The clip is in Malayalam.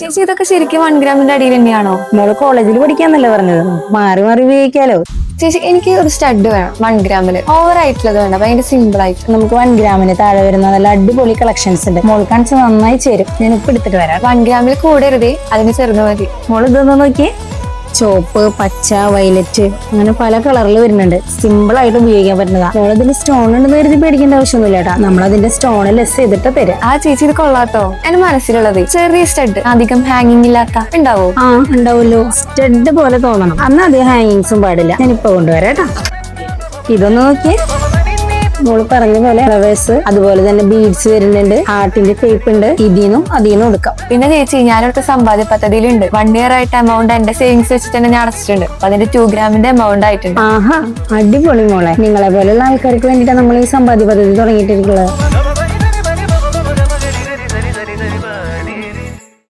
ചേച്ചി ഇതൊക്കെ ശരിക്കും വൺ ഗ്രാമിന്റെ അടിയിൽ തന്നെയാണോ? മോൾ കോളേജിൽ പഠിക്കാന്നല്ലേ പറഞ്ഞത്. മാറി മാറി ഉപയോഗിക്കാലോ. ചേച്ചി എനിക്ക് ഒരു സ്റ്റഡ് വേണം വൺ ഗ്രാമിൽ ഓവർ ആയിട്ടുള്ളത് വേണം ഭയങ്കര സിമ്പിൾ ആയിട്ട് നമുക്ക് വൺ ഗ്രാമിന് താഴെ വരുന്ന നല്ല അടിപൊളി കളക്ഷൻസ് ഉണ്ട്. മോൾ കാണിച്ച് നന്നായി ചേരും. ഞാൻ ഇപ്പൊ എടുത്തിട്ട് വരാം. വൺ ഗ്രാമിൽ കൂടരുതേ അതിന് ചെറുത് മതി. മോൾ ഇതൊന്ന് നോക്കിയേ. ചോപ്പ് പച്ച വയലറ്റ് അങ്ങനെ പല കളറിൽ വരുന്നുണ്ട്. സിമ്പിൾ ആയിട്ട് ഉപയോഗിക്കാൻ പറ്റുന്നതാ. നമ്മൾ ഇതിന് സ്റ്റോൺ ഉണ്ടെന്ന് കരുതി പേടിക്കേണ്ട ആവശ്യമൊന്നുമില്ല കേട്ടാ. നമ്മൾ അതിന്റെ സ്റ്റോൺ ലെസ് ചെയ്തിട്ട് തരാം. ആ ചേച്ചി ഇത് കൊള്ളാട്ടോ. എന്റെ മനസ്സിലുള്ളത് ചെറിയ സ്റ്റഡ് അധികം ഹാങ്ങിങ് ഇല്ലാത്ത ഉണ്ടാവോ? ആ ഉണ്ടാവുമല്ലോ. സ്റ്റഡ് പോലെ തോന്നണം. അന്ന് അധികം ഹാങ്ങിങ്സും പാടില്ല. ഞാനിപ്പോ കൊണ്ടുവരാം കേട്ടാ. ഇതൊന്ന് നോക്കിയേ. മോൾ പറഞ്ഞ പോലെ ഫ്ലവേഴ്സ് അതുപോലെ തന്നെ ബീഡ്സ് വരുന്നുണ്ട്. ഹാർട്ടിന്റെ ഷേപ്പ് ഉണ്ട്. ഇതിന്നും അതിന്നും എടുക്കാം. പിന്നെ ചേച്ചി ഞാനൊരു സമ്പാദ്യ പദ്ധതിയിലുണ്ട്. വൺ ഇയർ ആയിട്ട് എമൗണ്ട് എന്റെ സേവിങ്സ് വെച്ചിട്ട് തന്നെ ഞാൻ അടച്ചിട്ടുണ്ട്. അപ്പൊ അതിന്റെ ടു ഗ്രാമിന്റെ എമൗണ്ട് ആയിട്ടുണ്ട്. ആഹാ അടിപൊളി മോളെ. നിങ്ങളെ പോലെയുള്ള ആൾക്കാർക്ക് വേണ്ടിയിട്ടാണ് നമ്മൾ ഈ സമ്പാദ്യ പദ്ധതി തുടങ്ങിയിട്ടിരിക്കുന്നത്.